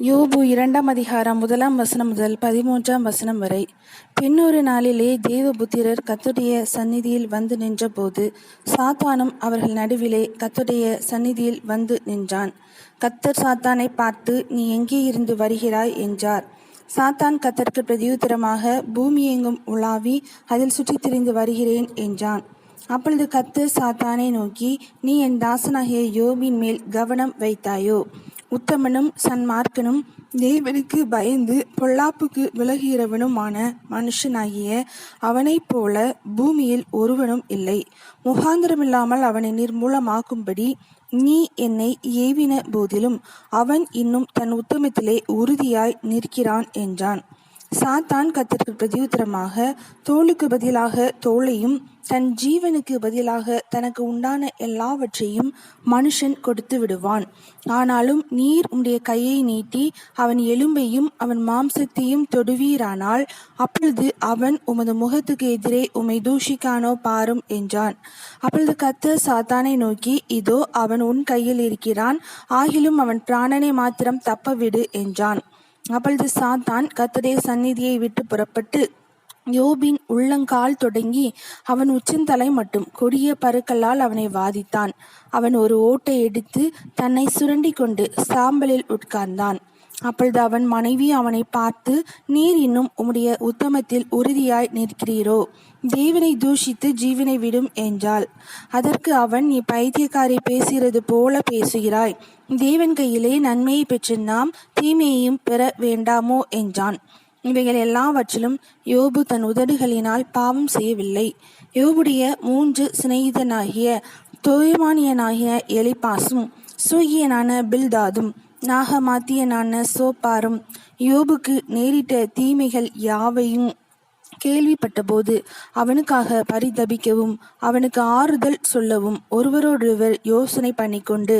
யோபு இரண்டாம் அதிகாரம் முதலாம் வசனம் முதல் பதிமூன்றாம் வசனம் வரை. பின்னொரு நாளிலே தேவபுத்திரர் கத்துடைய சந்நிதியில் வந்து நின்றபோது சாத்தானும் அவர்கள் நடுவிலே கத்துடைய சந்நிதியில் வந்து நின்றான். கத்தர் சாத்தானை பார்த்து நீ எங்கே இருந்து வருகிறாய்? என்றார். சாத்தான் கத்தருக்கு பிரதியுத்தரமாக பூமி எங்கும் உலாவி அதில் சுற்றித் திரிந்து வருகிறேன் என்றான். அப்பொழுது கத்தர் சாத்தானை நோக்கி நீ என் தாசனாகிய யோபின் மேல் கவனம் வைத்தாயோ? உத்தமனும் சன்மார்க்கனும் தேவனுக்கு பயந்து பொல்லாப்புக்கு விலகிறவனுமான மனுஷனாகிய அவனைப் போல பூமியில் ஒருவனும் இல்லை. முகாந்திரமில்லாமல் அவனை நிர்மூலமாக்கும்படி நீ என்னை ஏவின போதிலும் அவன் இன்னும் தன் உத்தமத்திலே உறுதியாய் நிற்கிறான் என்றான். சாத்தான் கத்திற்கு பிரதியுத்தரமாக தோளுக்கு பதிலாக தோளையும் தன் ஜீவனுக்கு பதிலாக தனக்கு உண்டான எல்லாவற்றையும் மனுஷன் கொடுத்து விடுவான். ஆனாலும் நீர் உம்முடைய கையை நீட்டி அவன் எலும்பையும் அவன் மாம்சத்தையும் தொடுவீரானால் அப்பொழுது அவன் உமது முகத்துக்கு எதிரே உம்மை தூஷிக்கானோ பாரும் என்றான். அப்பொழுது கத்த சாத்தானை நோக்கி இதோ அவன் உன் கையில் இருக்கிறான் ஆகிலும் அவன் பிராணனை மாத்திரம் தப்பவிடு என்றான். அப்பொழுது சாத்தான் கத்தருடைய சந்நிதியை விட்டு புறப்பட்டு யோபின் உள்ளங்கால் தொடங்கி அவன் உச்சந்தலை மட்டும் கொடிய பருக்களால் அவனை வாதித்தான். அவன் ஒரு ஓட்டை எடுத்து தன்னை சுரண்டி கொண்டு சாம்பலில் உட்கார்ந்தான். அப்பொழுது அவன் மனைவி அவனை பார்த்து நீர் இன்னும் உம்முடைய உத்தமத்தில் உறுதியாய் நிற்கிறீரோ? தேவனை தூஷித்து ஜீவனை விடும் என்றாள். அதற்கு அவன் நீ பைத்தியக்காரை பேசுகிறது போல பேசுகிறாய். தேவன் கையிலே நன்மையை பெற்று நாம் தீமையையும் பெற வேண்டாமோ? என்றான். இவைகள் எல்லாவற்றிலும் யோபு தன் உதடுகளினால் பாவம் செய்யவில்லை. யோபுடைய மூன்று சிநேகிதனாகிய தோயமானியனாகிய எலிபாசும் சூகியனான பில்தாதும் நாகமாத்தியனான சோப்பாரும் யோபுக்கு நேரிட்ட தீமைகள் யாவையும் கேள்விப்பட்டபோது அவனுக்காக பரிதபிக்கவும் அவனுக்கு ஆறுதல் சொல்லவும் ஒருவரோடொருவர் யோசனை பண்ணிக்கொண்டு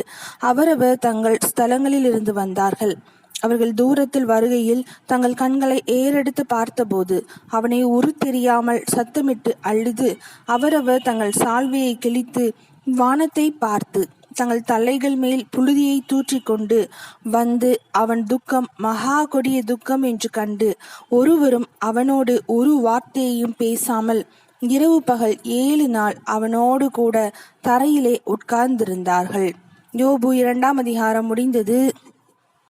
அவரவர் தங்கள் ஸ்தலங்களிலிருந்து வந்தார்கள். அவர்கள் தூரத்தில் வருகையில் தங்கள் கண்களை ஏறெடுத்து பார்த்தபோது அவனை உரு தெரியாமல் சத்தமிட்டு அழுது அவரவர் தங்கள் சால்வையை கிழித்து வானத்தை பார்த்து தங்கள் தலைகள் மேல் புழுதியை தூற்றிக்கொண்டு வந்து அவன் துக்கம் மகா கொடிய துக்கம் என்று கண்டு ஒருவரும் அவனோடு ஒரு வார்த்தையையும் பேசாமல் இரவு பகல் ஏழு நாள் அவனோடு கூட தரையிலே உட்கார்ந்திருந்தார்கள். யோபு இரண்டாம் அதிகாரம் முடிந்தது.